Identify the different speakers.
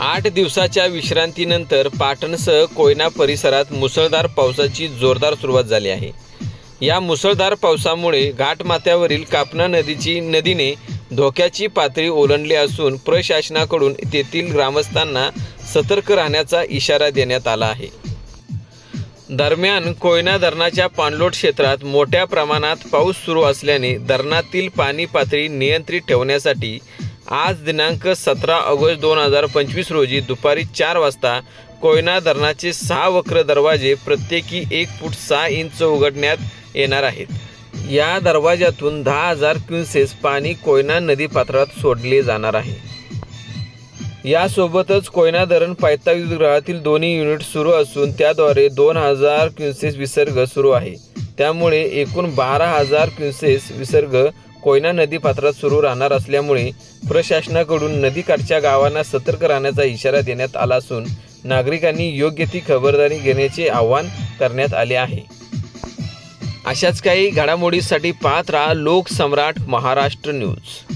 Speaker 1: आठ दिवसाच्या विश्रांतीनंतर पाटणसह कोयना परिसरात मुसळधार पावसाची जोरदार सुरुवात झाली आहे. या मुसळधार पावसामुळे घाटमाथ्यावरील कापना नदीची नदीने धोक्याची पातळी ओलांडली असून प्रशासनाकडून तेथील ग्रामस्थांना सतर्क राहण्याचा इशारा देण्यात आला आहे. दरम्यान कोयना धरणाच्या पाणलोट क्षेत्रात मोठ्या प्रमाणात पाऊस सुरू असल्याने धरणातील पाणी पातळी नियंत्रित ठेवण्यासाठी आज दिनांक सतरा ऑगस्ट दोन हजार पंचवीस रोजी दुपारी चार वाजता कोयना धरणाचे सहा वक्र दरवाजे प्रत्येकी एक फूट सहा इंच उघडण्यात येणार आहेत. या दरवाज्यातून दहा हजार क्युसेस पाणी कोयना नदीपात्रात सोडले जाणार आहे. यासोबतच कोयना धरण पायथा ग्रहातील दोन्ही युनिट सुरू असून त्याद्वारे दोन हजार क्युसेस विसर्ग सुरू आहे. त्यामुळे एकूण बारा हजार क्युसेस विसर्ग कोयना नदीपात्रात सुरू राहणार असल्यामुळे प्रशासनाकडून नदीकाठच्या गावांना सतर्क राहण्याचा इशारा देण्यात आला असून नागरिकांनी योग्य ती खबरदारी घेण्याचे आवाहन करण्यात आले आहे. अशाच काही घडामोडीसाठी पाहत राहा लोकसम्राट महाराष्ट्र न्यूज.